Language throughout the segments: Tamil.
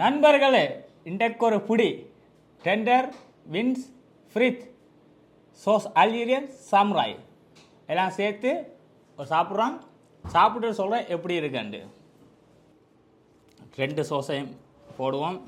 நண்பர்களே இன்றைக்கு ஒரு புடி. டெண்டர் வின்ஸ் ஃப்ரித் சோஸ் அல்ஜீரியன் சாம்ராய் எல்லாம் சேர்த்து ஒரு சாப்பிட்றோம் சாப்பிட்டு சொல்கிறேன் எப்படி இருக்குண்டு ரெண்டு சோஸையும் போடுவோம்.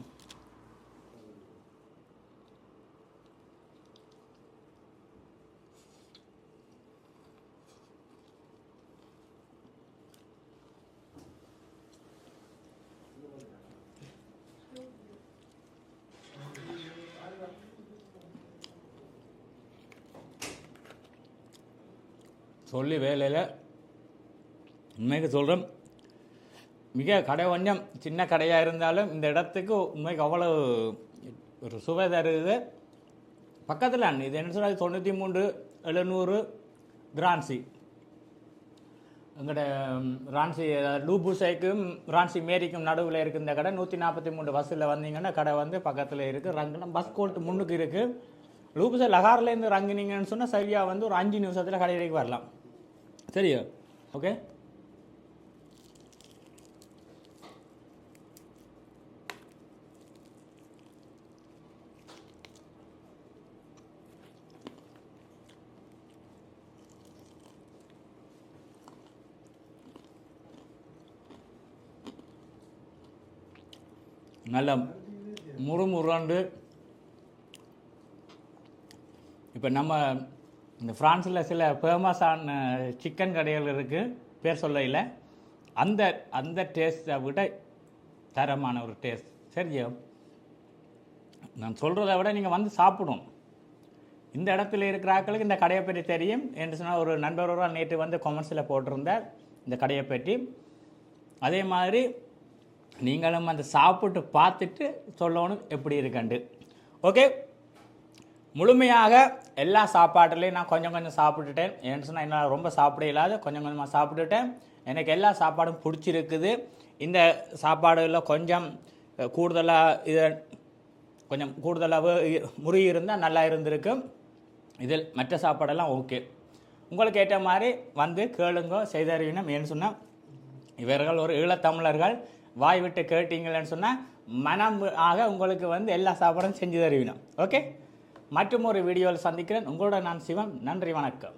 சொல்லி வேலையில். உண்மைக்கு சொல்கிறேன் மிக கடை கொஞ்சம் சின்ன கடையாக இருந்தாலும் இந்த இடத்துக்கு உண்மைக்கு அவ்வளோ ஒரு சுவை தருது. பக்கத்தில் அண்ணு இது என்ன சொன்னால் தொண்ணூற்றி மூன்று எழுநூறு கிரான்சி. எங்கள்ட ரான்சி லூபூசைக்கும் ரான்சி மேரிக்கும் நடுவில் இருக்குது இந்த கடை நூற்றி நாற்பத்தி மூணு பஸ்ஸில் வந்தீங்கன்னா கடை வந்து பக்கத்தில் இருக்குது ரங்குனா பஸ் கோல்ட்டு முன்னுக்கு இருக்குது லூபூசை லகார்லேருந்து இறங்குனீங்கன்னு சொன்னால் சரியாக வந்து ஒரு அஞ்சு நிமிஷத்தில் கடை வரைக்கும் வரலாம். சரியா? ஓகே நல்ல முறுமுறுண்டு. இப்போ நம்ம இந்த ஃப்ரான்ஸில் சில ஃபேமஸான சிக்கன் கடைகள் இருக்குது பேர் சொல்லையில் அந்த அந்த டேஸ்ட்டை விட தரமான ஒரு டேஸ்ட். சரியா நான் சொல்கிறத விட நீங்கள் வந்து சாப்பிடணும். இந்த இடத்துல இருக்கிற ஆக்களுக்கு இந்த கடையை பற்றி தெரியும் என்று சொன்னால் ஒரு நண்பர் நேற்று வந்து கொமர்ஸில் போட்டிருந்தார் இந்த கடையை பற்றி. அதே மாதிரி நீங்களும் அந்த சாப்பிட்டு பார்த்துட்டு சொல்லணும் எப்படி இருக்கண்டு ஓகே? முழுமையாக எல்லா சாப்பாட்டுலேயும் நான் கொஞ்சம் கொஞ்சம் சாப்பிட்டுட்டேன். ஏன்னு சொன்னால் என்னால் ரொம்ப சாப்பிட இல்லாத கொஞ்சம் கொஞ்சமாக சாப்பிட்டுட்டேன். எனக்கு எல்லா சாப்பாடும் பிடிச்சிருக்குது. இந்த சாப்பாடுகளில் கொஞ்சம் கூடுதலாக இதை கொஞ்சம் கூடுதலாக முறி இருந்தால் நல்லா இருந்திருக்கும் இதில் மற்ற சாப்பாடெல்லாம் ஓகே. உங்களுக்கு ஏற்ற மாதிரி வந்து கேளுங்க செய்தறிவினம் ஏன்னு சொன்னால் இவர்கள் ஒரு ஈழத்தமிழர்கள். வாய் விட்டு கேட்டீங்களேன்னு சொன்னால் மனம் ஆக உங்களுக்கு வந்து எல்லா சாப்பாடும் செஞ்சு தருவினோம். ஓகே? மற்றும் ஒரு வீடியோவில் சந்திக்கிறேன். உங்களோட நான் சிவம் நன்றி வணக்கம்.